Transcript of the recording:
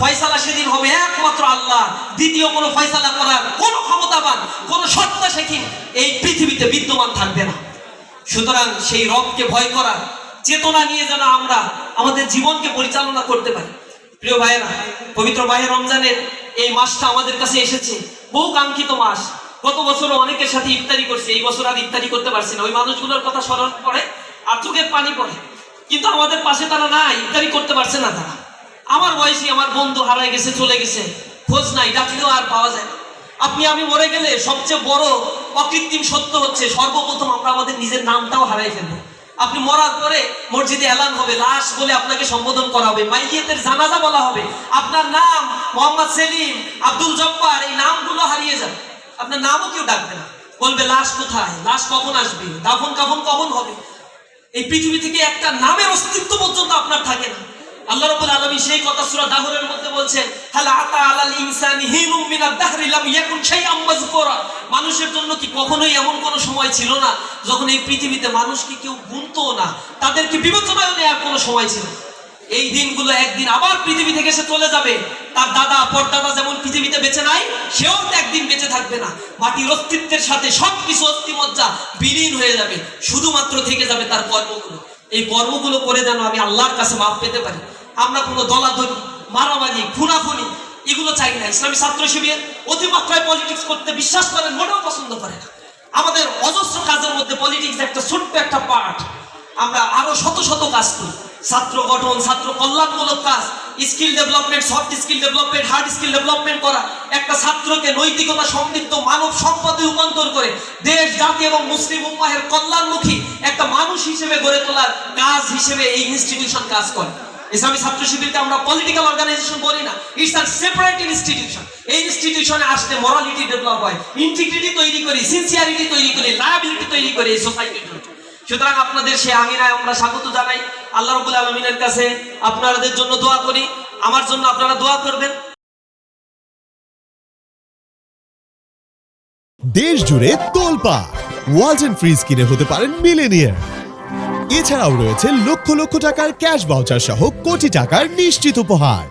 ফয়সালা সেদিন হবে একমাত্র আল্লাহ। দ্বিতীয় কোনো ফয়সালা করার কোনো ক্ষমতাবান সত্তা এই পৃথিবীতে বিদ্যমান থাকবে না। সুতরাং সেই রবকে ভয় চেতনা নিয়ে যেন আমরা আমাদের জীবনকে পরিচালনা করতে পারি। প্রিয় ভাইয়েরা, পবিত্র ভাইয়ের রমজানের এই মাসটা আমাদের কাছে এসেছে। বহু কাঙ্ক্ষিত মাস। গত বছরও অনেকের সাথে ইফতারি করছে, এই বছর আর ইফতারি করতে পারছে না। ওই মানুষগুলোর কথা স্মরণ করে আর পানি পড়ে। কিন্তু আমাদের পাশে তারা না ইফতারি করতে পারছে না তারা। আমার বয়সী আমার বন্ধু হারায় গেছে, চলে গেছে। খোঁজ নাই, ডাকলেও আর পাওয়া যায় আপনি, আমি মরে গেলে সবচেয়ে বড় অকৃত্রিম সত্য হচ্ছে, সর্বপ্রথম আমরা আমাদের নিজের নামটাও হারাই ফেলব। আপনি মরার পরে মসজিদে এলান হবে, লাশ বলে আপনাকে সম্বোধন করা হবে, মাইয়েতের জানাজা বলা হবে। আপনার নাম মোহাম্মদ সেলিম, আব্দুল জব্বার, এই নামগুলো হারিয়ে যাবে আপনার নামও কেউ ডাকবে না। বলবে, লাশ কোথায়? লাশ কখন আসবে? দাফন কাফন কখন হবে? এই পৃথিবী থেকে একটা নামের অস্তিত্ব পর্যন্ত আপনার থাকে না আল্লাহ রাব্বুল আলামিন সেই কথা সূরা দাহরের মধ্যে বলছেন, হাল আতা আলাল ইনসানি হিনুম মিনাদ দাহরি লাম ইয়াকুন শাইআম মাযকুরা মানুষের জন্য কি কখনোই এমন কোনো সময় ছিল না যখন এই পৃথিবীতে মানুষকে কেউ গুনতো না, তাদেরকে বিবেচনায় নেওয়ার কোনো সময় ছিল না। এই দিনগুলো একদিন আবার পৃথিবী থেকে সে চলে যাবে। তার দাদা, পরদাদা যেমন পৃথিবীতে বেঁচে নাই, সেও তো একদিন বেঁচে থাকবে না। মাটির অস্তিত্বের সাথে সবকিছু অস্থিমজ্জা বিলীন হয়ে যাবে, শুধুমাত্র থেকে যাবে তার কর্মগুলো। এই কর্মগুলো করে যেন আমি আল্লাহর কাছে মাপ পেতে পারি। আমরা কোনো দলাদলি, মারামারি, খুনাখুনি এগুলো চাই না। ইসলামী ছাত্র শিবির অতিমাত্রায় পলিটিক্স করতে বিশ্বাস করেন, মোটেও পছন্দ করে না। আমাদের অজস্র কাজের মধ্যে পলিটিক্স একটা ছোট্ট একটা পার্ট আমরা আরও শত শত কাজ করি। ছাত্র গঠন, ছাত্র কল্যাণমূলক কাজ skill development soft skill development hard skill development করা, একটা ছাত্রকে নৈতিকতা সমৃদ্ধ মানব সম্পদে রূপান্তর করে দেশ, জাতি এবং মুসলিম উম্মাহের কল্যাণমুখী একটা মানুষ হিসেবে গড়ে তোলার কাজ হিসেবে এই ইনস্টিটিউশন কাজ করে। ইসলামী ছাত্র শিবিরকে আমরা পলিটিক্যাল অর্গানাইজেশন বলি না ইটস আর সেপারেট ইনস্টিটিউশন এই ইনস্টিটিউশনে আসলে মরালিটি ডেভেলপ হয় ইন্টিগ্রিটি তৈরি করি সিনসিয়ারিটি তৈরি করি লায়াবিলিটি তৈরি করি এই সোসাইটির সুতরাং আপনাদের সেই আঙিনায় আমরা স্বাগত জানাই। আল্লাহ রবুল আলমিনের কাছে আপনাদের জন্য দোয়া করি। আমার জন্য আপনারা দোয়া করবেন। দেশ জুড়ে তোলপা এন্ড ফ্রিজ কিনে হতে পারেন মিলেনিয়ার এছাড়াও রয়েছে লক্ষ লক্ষ টাকার ক্যাশ বাউচার সহ কোটি টাকার নিশ্চিত উপহার।